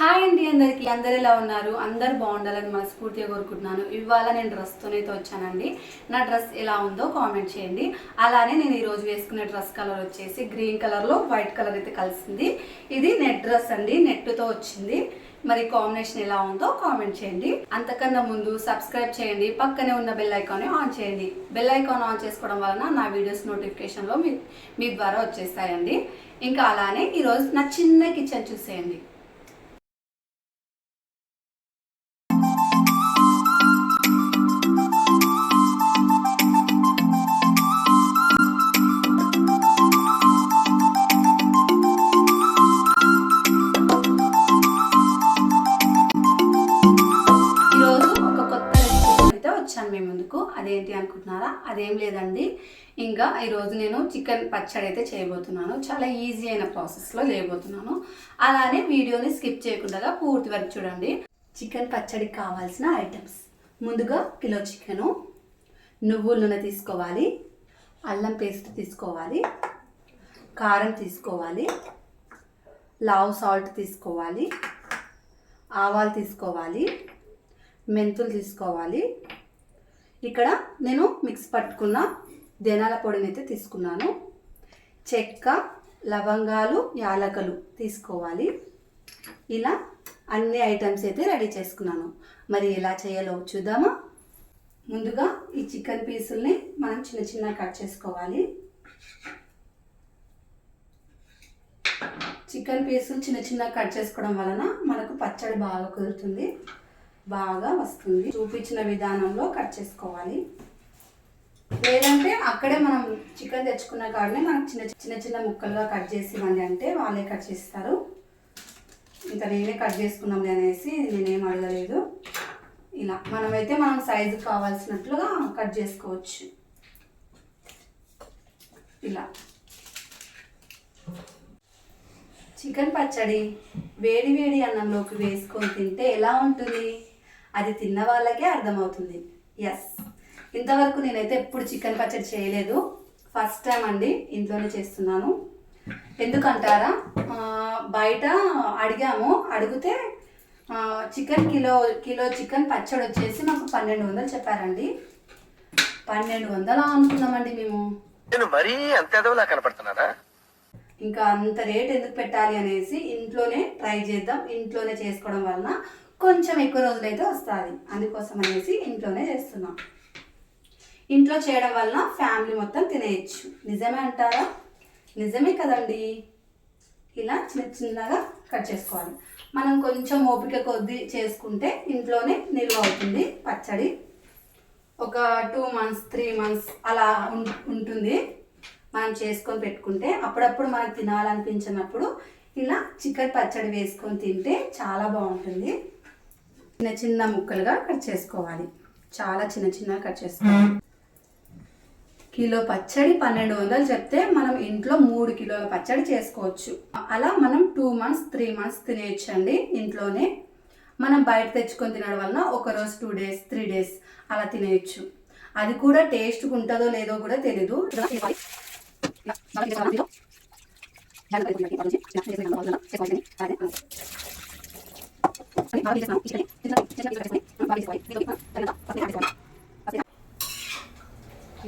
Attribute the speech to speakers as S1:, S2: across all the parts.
S1: Hi అండి అందరికి. అందరు ఎలా ఉన్నారు? అందరు బాగుండాలని మనస్ఫూర్తిగా కోరుకుంటున్నాను. ఇవాళ నేను డ్రెస్తోనే వచ్చానండి. నా డ్రెస్ ఎలా ఉందో కామెంట్ చేయండి. అలానే నేను ఈరోజు వేసుకునే డ్రెస్ కలర్ వచ్చేసి గ్రీన్ కలర్లో వైట్ కలర్ అయితే కలిసింది. ఇది నెట్ డ్రెస్ అండి. నెట్తో వచ్చింది. మరి కాంబినేషన్ ఎలా ఉందో కామెంట్ చేయండి. అంతకన్నా ముందు సబ్స్క్రైబ్ చేయండి. పక్కనే ఉన్న బెల్ ఐకాన్ ఆన్ చేయండి. బెల్ ఐకాన్ ఆన్ చేసుకోవడం వలన నా వీడియోస్ నోటిఫికేషన్లో మీ మీ ద్వారా వచ్చేస్తాయండి. ఇంకా అలానే ఈరోజు నా చిన్న కిచెన్ చూసేయండి. వచ్చాను మీ ముందుకు. అదేంటి అనుకుంటున్నారా? అదేం లేదండి. ఇంకా ఈరోజు నేను చికెన్ పచ్చడి అయితే చేయబోతున్నాను. చాలా ఈజీ అయిన ప్రాసెస్లో చేయబోతున్నాను. అలానే వీడియోని స్కిప్ చేయకుండా పూర్తి వరకు చూడండి. చికెన్ పచ్చడికి కావాల్సిన ఐటమ్స్. ముందుగా కిలో చికెను. నువ్వుల నూనె తీసుకోవాలి. అల్లం పేస్ట్ తీసుకోవాలి. కారం తీసుకోవాలి. లావ్ సాల్ట్ తీసుకోవాలి. ఆవాలు తీసుకోవాలి. మెంతులు తీసుకోవాలి. ఇక్కడ నేను మిక్స్ పట్టుకున్న ధనాల పొడిని అయితే తీసుకున్నాను. చెక్క లవంగాలు యాలకలు తీసుకోవాలి. ఇలా అన్ని ఐటమ్స్ అయితే రెడీ చేసుకున్నాను. మరి ఎలా చేయాలో చూద్దామా? ముందుగా ఈ చికెన్ పీసుల్ని మనం చిన్న చిన్న కట్ చేసుకోవాలి. చికెన్ పీసులు చిన్న చిన్న కట్ చేసుకోవడం వలన మనకు పచ్చడి బాగా కుదురుతుంది. బాగా వస్తుంది. చూపించిన విధానంలో కట్ చేసుకోవాలి. లేదంటే అక్కడే మనం చికెన్ తెచ్చుకున్న కాడనే మనకు చిన్న చిన్న చిన్న ముక్కలుగా కట్ చేసి ఇవ్వండి అంటే వాళ్ళే కట్ చేస్తారు. ఇంకా నేనే కట్ చేసుకున్నాం అనేసి నేనేం అడగలేదు. ఇలా మనమైతే మనం సైజు కావాల్సినట్లుగా కట్ చేసుకోవచ్చు. ఇలా. చికెన్ పచ్చడి వేడి వేడి అన్నంలోకి వేసుకొని తింటే ఎలా ఉంటుంది? అది తిన్న వాళ్ళకే అర్థమవుతుంది. ఎస్ ఇంతవరకు నేనైతే ఎప్పుడు చికెన్ పచ్చడి చేయలేదు. ఫస్ట్ టైం అండి ఇంట్లోనే చేస్తున్నాను. ఎందుకంటారా? బయట అడిగాము. అడిగితే చికెన్ కిలో కిలో చికెన్ పచ్చడి వచ్చేసి మాకు పన్నెండు వందలు చెప్పారండి. పన్నెండు వందలు అనుకున్నామండి మేము.
S2: మరీ అంత ఎదవలా కనపడుతున్నానా?
S1: ఇంకా అంత రేట్ ఎందుకు పెట్టాలి అనేసి ఇంట్లోనే ట్రై చేద్దాం. ఇంట్లోనే చేసుకోవడం వలన కొంచెం ఎక్కువ రోజులైతే వస్తుంది. అందుకోసం అనేసి ఇంట్లోనే చేస్తున్నాం. ఇంట్లో చేయడం వలన ఫ్యామిలీ మొత్తం తినేయచ్చు. నిజమే అంటారా? నిజమే కదండి. ఇలా చిన్న చిన్నగా కట్ చేసుకోవాలి. మనం కొంచెం ఓపిక కొద్దీ చేసుకుంటే ఇంట్లోనే నిల్వ అవుతుంది. పచ్చడి ఒక టూ మంత్స్ త్రీ మంత్స్ అలా ఉం- ఉంటుంది. మనం చేసుకొని పెట్టుకుంటే అప్పుడప్పుడు మనకు తినాలనిపించినప్పుడు ఇలా చికెన్ పచ్చడి వేసుకొని తింటే చాలా బాగుంటుంది. చిన్న చిన్న ముక్కలుగా కట్ చేసుకోవాలి. చాలా చిన్న చిన్నగా కట్ చేసుకోవాలి. కిలో పచ్చడి పన్నెండు వందలు చెప్తే మనం ఇంట్లో మూడు కిలోల పచ్చడి చేసుకోవచ్చు. అలా మనం టూ మంత్స్ త్రీ మంత్స్ తినేయచ్చండి ఇంట్లోనే. మనం బయట తెచ్చుకొని తినడం వలన ఒక రోజు టూ డేస్ త్రీ డేస్ అలా తినేయచ్చు. అది కూడా టేస్ట్ ఉంటుందో లేదో కూడా తెలీదు.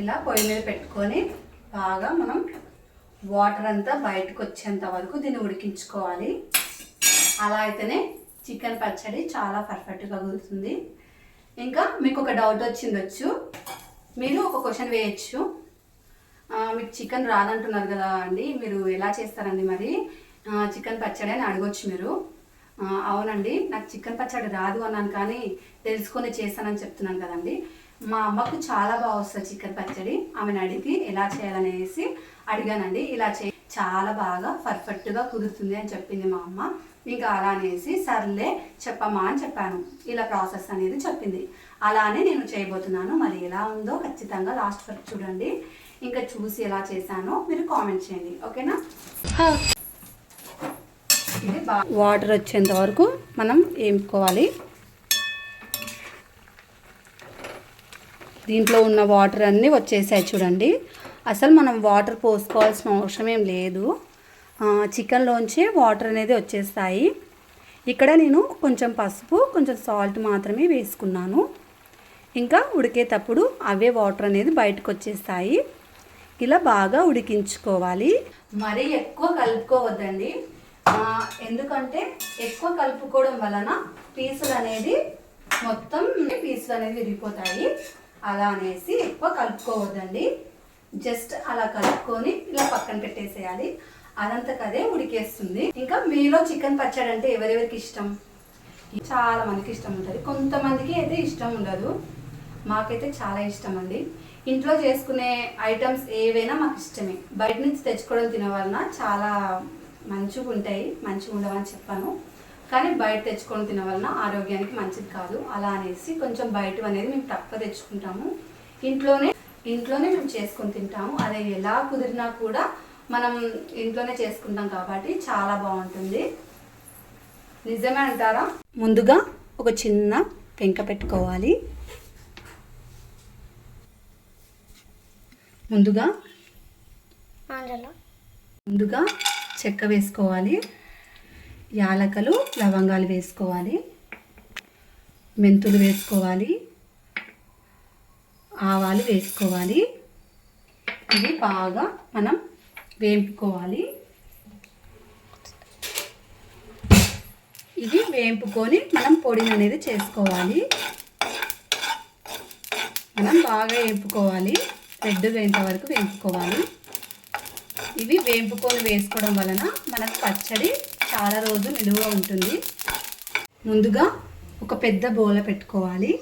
S1: ఇలా పొయ్యి మీద పెట్టుకొని బాగా మనం వాటర్ అంతా బయటకు వచ్చేంత వరకు దీన్ని ఉడికించుకోవాలి. అలా అయితేనే చికెన్ పచ్చడి చాలా పర్ఫెక్ట్గా కుదురుతుంది. ఇంకా మీకు ఒక డౌట్ వచ్చిందొచ్చు మీరు ఒక క్వశ్చన్ వేయచ్చు. మీకు చికెన్ రాదంటున్నారు కదా అండి. మీరు ఎలా చేస్తారండి మరి? చికెన్ పచ్చడి అని అడగొచ్చు మీరు. అవునండి. నాకు చికెన్ పచ్చడి రాదు అన్నాను కానీ తెలుసుకొని చేస్తానని చెప్తున్నాను కదండి. మా అమ్మకు చాలా బాగా వస్తుంది చికెన్ పచ్చడి. ఆమెను అడిగి ఎలా చేయాలనేసి అడిగానండి. ఇలా చే చాలా బాగా పర్ఫెక్ట్గా కుదురుతుంది అని చెప్పింది మా అమ్మ. ఇంకా అలా అనేసి సర్లే చెప్పమ్మా అని చెప్పాను. ఇలా ప్రాసెస్ అనేది చెప్పింది. అలానే నేను చేయబోతున్నాను. మరి ఎలా ఉందో ఖచ్చితంగా లాస్ట్ వరకు చూడండి. ఇంకా చూసి ఎలా చేశానో మీరు కామెంట్ చేయండి. ఓకేనా? ఇది వాటర్ వచ్చేంత వరకు మనం వేపుకోవాలి దీంట్లో ఉన్న వాటర్ అన్నీ వచ్చేసాయి చూడండి. అసలు మనం వాటర్ పోసుకోవాల్సిన అవసరం ఏం లేదు. చికెన్లోంచి వాటర్ అనేది వచ్చేస్తాయి. ఇక్కడ నేను కొంచెం పసుపు కొంచెం సాల్ట్ మాత్రమే వేసుకున్నాను. ఇంకా ఉడికేటప్పుడు అవే వాటర్ అనేది బయటకు వచ్చేస్తాయి. ఇలా బాగా ఉడికించుకోవాలి. మరీ ఎక్కువ కలుపుకోవద్దండి. ఎందుకంటే ఎక్కువ కలుపుకోవడం వలన పీసులు అనేది మొత్తం పీసులు అనేది విరిగిపోతాయి. అలా అనేసి ఎక్కువ కలుపుకోవద్దండి. జస్ట్ అలా కలుపుకొని ఇలా పక్కన పెట్టేసేయాలి. అదంతకదే ఉడికేస్తుంది. ఇంకా మీలో చికెన్ పచ్చడి అంటే ఎవరెవరికి ఇష్టం? చాలా మందికి ఇష్టం ఉంటుంది. కొంతమందికి అయితే ఇష్టం ఉండదు. మాకైతే చాలా ఇష్టం అండి. ఇంట్లో చేసుకునే ఐటమ్స్ ఏవైనా మాకు ఇష్టమే. బయట నుంచి తెచ్చుకోవడం తినవలన చాలా మంచిగా ఉంటాయి మంచిగా ఉండవని చెప్పాను. కానీ బయట తెచ్చుకొని తినే వలన ఆరోగ్యానికి మంచిది కాదు. అలా అనేసి కొంచెం బయట అనేది మేము తక్కువ తెచ్చుకుంటాము. ఇంట్లోనే ఇంట్లోనే మేము చేసుకొని తింటాము. అదే ఎలా కుదిరినా కూడా మనం ఇంట్లోనే చేసుకుంటాం కాబట్టి చాలా బాగుంటుంది. నిజమే అంటారా? ముందుగా ఒక చిన్న పెంక పెట్టుకోవాలి. ముందుగా ముందుగా చెక్క వేసుకోవాలి. యాలకలు లవంగాలు వేసుకోవాలి. మెంతులు వేసుకోవాలి. ఆవాలు వేసుకోవాలి. ఇవి బాగా మనం వేంపుకోవాలి. ఇది వేంపుకొని మనం పొడిని అనేది చేసుకోవాలి. మనం బాగా వేపుకోవాలి. రెడ్ వేంత వరకు వేపుకోవాలి. ఇవి వేపుకొని వేసుకోవడం వలన మనకు పచ్చడి చాలా రోజులు నిలువ ఉంటుంది. ముందుగా ఒక పెద్ద బోల పెట్టుకోవాలి.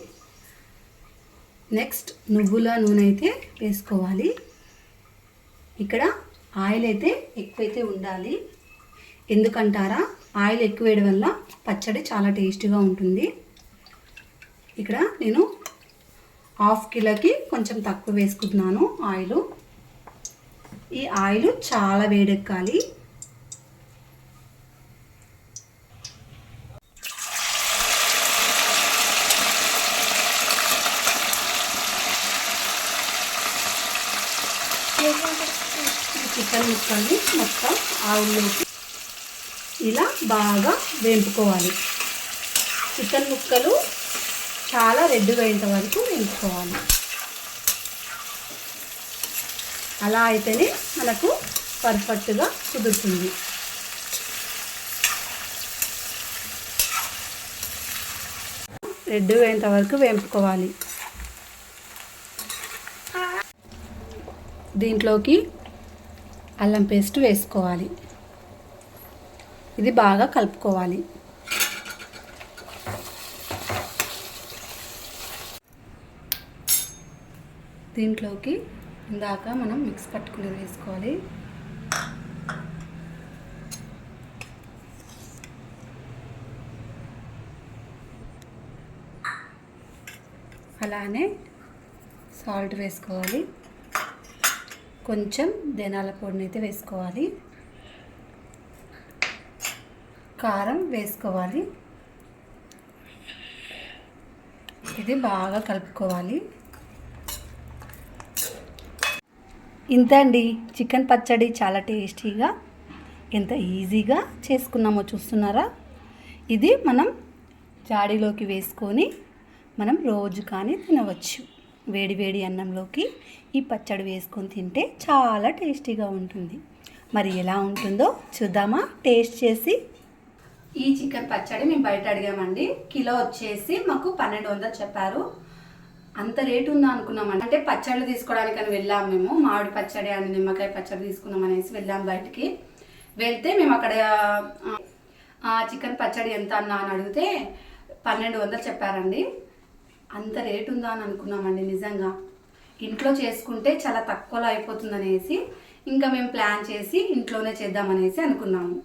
S1: నెక్స్ట్ నువ్వుల నూనె అయితే వేసుకోవాలి. ఇక్కడ ఆయిల్ అయితే ఎక్కువైతే ఉండాలి. ఎందుకంటారా? ఆయిల్ ఎక్కువ వేయడం వల్ల పచ్చడి చాలా టేస్టీగా ఉంటుంది. ఇక్కడ నేను హాఫ్ కిలోకి కొంచెం తక్కువ వేసుకుంటున్నాను ఆయిల్. ఈ ఆయిల్ చాలా వేడెక్కాలి. చికెన్ ముక్కల్ని మొత్తం ఆయిల్లోకి ఇలా బాగా వేంపుకోవాలి. చికెన్ ముక్కలు చాలా రెడ్డుగా అయ్యేంత వరకు వేయించుకోవాలి అలా అయితేనే మనకు పర్ఫెక్ట్గా కుదురుతుంది. రెడ్ అయ్యేంత వరకు వేంపుకోవాలి. దీంట్లోకి అల్లం పేస్ట్ వేసుకోవాలి. ఇది బాగా కలుపుకోవాలి. దీంట్లోకి ఇందాక మనం మిక్స్ పట్టుకునేది వేసుకోవాలి. అలానే సాల్ట్ వేసుకోవాలి. కొంచెం ధనాల పొడిని అయితే వేసుకోవాలి. కారం వేసుకోవాలి. ఇది బాగా కలుపుకోవాలి. ఇంత అండి. చికెన్ పచ్చడి చాలా టేస్టీగా ఎంత ఈజీగా చేసుకున్నామో చూస్తున్నారా? ఇది మనం జాడీలోకి వేసుకొని మనం రోజు కానీ తినవచ్చు. వేడి వేడి అన్నంలోకి ఈ పచ్చడి వేసుకొని తింటే చాలా టేస్టీగా ఉంటుంది. మరి ఎలా ఉంటుందో చూద్దామా? టేస్ట్ చేసి. ఈ చికెన్ పచ్చడి మేము బయట అడిగామండి. కిలో వచ్చేసి మాకు పన్నెండు వందలు చెప్పారు. అంత రేటు ఉందా అనుకున్నాం అంటే పచ్చళ్ళు తీసుకోవడానికని వెళ్ళాం మేము. మామిడి పచ్చడి అని నిమ్మకాయ పచ్చడి తీసుకుందాం అనేసి వెళ్ళాం బయటికి. వెళ్తే మేము అక్కడ చికెన్ పచ్చడి ఎంత అన్నా అని అడిగితే పన్నెండు వందలు చెప్పారండి. అంత రేటు ఉందా అని అనుకున్నామండి నిజంగా. ఇంట్లో చేసుకుంటే చాలా తక్కువలో అయిపోతుందనేసి ఇంకా మేము ప్లాన్ చేసి ఇంట్లోనే చేద్దామనేసి అనుకున్నాము.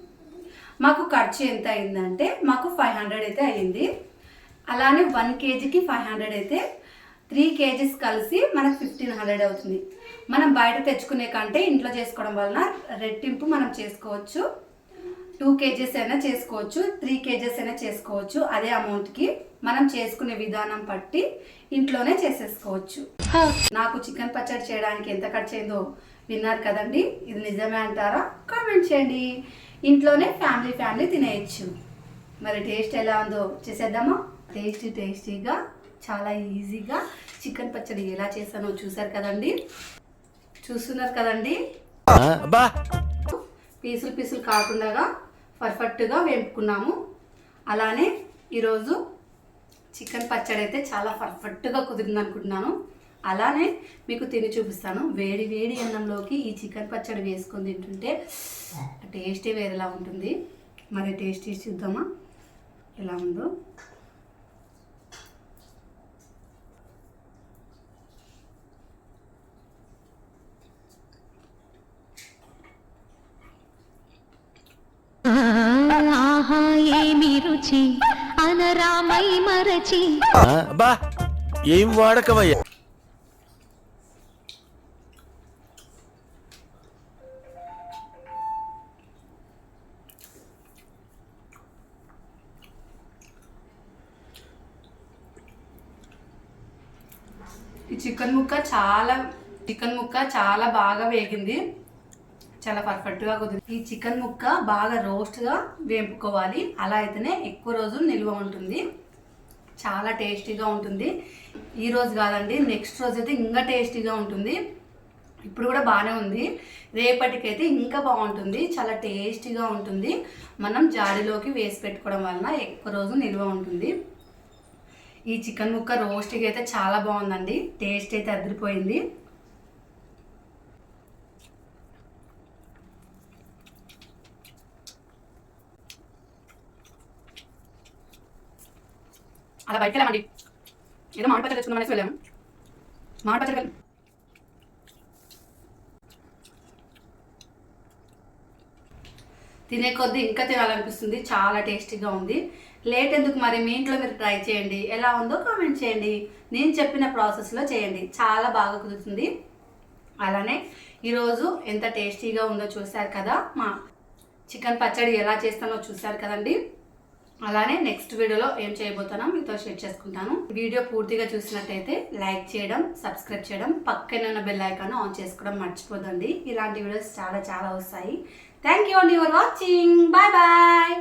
S1: మాకు ఖర్చు ఎంత అయిందంటే మాకు ఫైవ్ హండ్రెడ్ అయితే అయ్యింది. అలానే వన్ కేజీకి ఫైవ్ హండ్రెడ్ అయితే త్రీ కేజీస్ కలిసి మనకు ఫిఫ్టీన్ హండ్రెడ్ అవుతుంది. మనం బయట తెచ్చుకునే కంటే ఇంట్లో చేసుకోవడం వలన రెట్టింపు మనం చేసుకోవచ్చు. టూ కేజీస్ అయినా చేసుకోవచ్చు త్రీ కేజీస్ అయినా చేసుకోవచ్చు. అదే అమౌంట్కి మనం చేసుకునే విధానం బట్టి ఇంట్లోనే చేసేసుకోవచ్చు. నాకు చికెన్ పచ్చడి చేయడానికి ఎంత ఖర్చు అయిందో విన్నారు కదండి. ఇది నిజమే అంటారా? కామెంట్ చేయండి. ఇంట్లోనే ఫ్యామిలీ ఫ్యామిలీ తినేయచ్చు. మరి టేస్ట్ ఎలా ఉందో చేసేద్దామా? టేస్టీ టేస్టీగా చాలా ఈజీగా చికెన్ పచ్చడి ఎలా చేశానో చూసారు కదండి? చూస్తున్నారు కదండి? పీసులు పీసులు కాకుండా పర్ఫెక్ట్గా వేపుకున్నాము. అలానే ఈరోజు చికెన్ పచ్చడి అయితే చాలా పర్ఫెక్ట్గా కుదిరింది అనుకుంటున్నాను. అలానే మీకు తిని చూపిస్తాను. వేడి వేడి అన్నంలోకి ఈ చికెన్ పచ్చడి వేసుకొని తింటుంటే టేస్టే వేరేలా ఉంటుంది. మరి టేస్ట్ చూద్దామా? ఎలా ఉందో?
S3: ఏమి రుచి అనరామై మరచి.
S2: అబ్బా ఏం వాడకవయ్యా
S1: ఈ చికెన్ ముక్క చాలా చికెన్ ముక్క చాలా బాగా వేగింది. చాలా పర్ఫెక్ట్గా కుదిరింది. ఈ చికెన్ ముక్క బాగా రోస్ట్గా వేపుకోవాలి. అలా అయితేనే ఎక్కువ రోజులు నిల్వ ఉంటుంది. చాలా టేస్టీగా ఉంటుంది. ఈ రోజు కాదండి నెక్స్ట్ రోజు అయితే ఇంకా టేస్టీగా ఉంటుంది. ఇప్పుడు కూడా బాగానే ఉంది. రేపటికైతే ఇంకా బాగుంటుంది. చాలా టేస్టీగా ఉంటుంది. మనం జాడీలోకి వేసి పెట్టుకోవడం వలన ఎక్కువ రోజు నిల్వ ఉంటుంది. ఈ చికెన్ ముక్క రోస్ట్కి అయితే చాలా బాగుందండి. టేస్ట్ అయితే అదిరిపోయింది. అలా బయటకు వెళ్ళామండి ఏదో మామిడి పచ్చడి తెచ్చుకుందాం అనేసి వెళ్ళాము. మామిడి పచ్చడి తినే కొద్దీ ఇంకా తినాలనిపిస్తుంది. చాలా టేస్టీగా ఉంది. లేట్ ఎందుకు మరి? మీ ఇంట్లో మీరు ట్రై చేయండి. ఎలా ఉందో కామెంట్ చేయండి. నేను చెప్పిన ప్రాసెస్లో చేయండి. చాలా బాగా కుదురుతుంది. అలానే ఈరోజు ఎంత టేస్టీగా ఉందో చూశారు కదా మా చికెన్ పచ్చడి ఎలా చేస్తానో చూశారు కదండి. అలానే నెక్స్ట్ వీడియోలో ఏం చేయబోతానో మీతో షేర్ చేసుకుంటాను. వీడియో పూర్తిగా చూసినట్టయితే లైక్ చేయడం సబ్స్క్రైబ్ చేయడం పక్కన ఉన్న బెల్ ఐకాన్ ఆన్ చేసుకోవడం మర్చిపోదండి. ఇలాంటి వీడియోస్ చాలా చాలా వస్తాయి. థ్యాంక్ యూ అండి ఫర్ వాచింగ్ బాయ్ బాయ్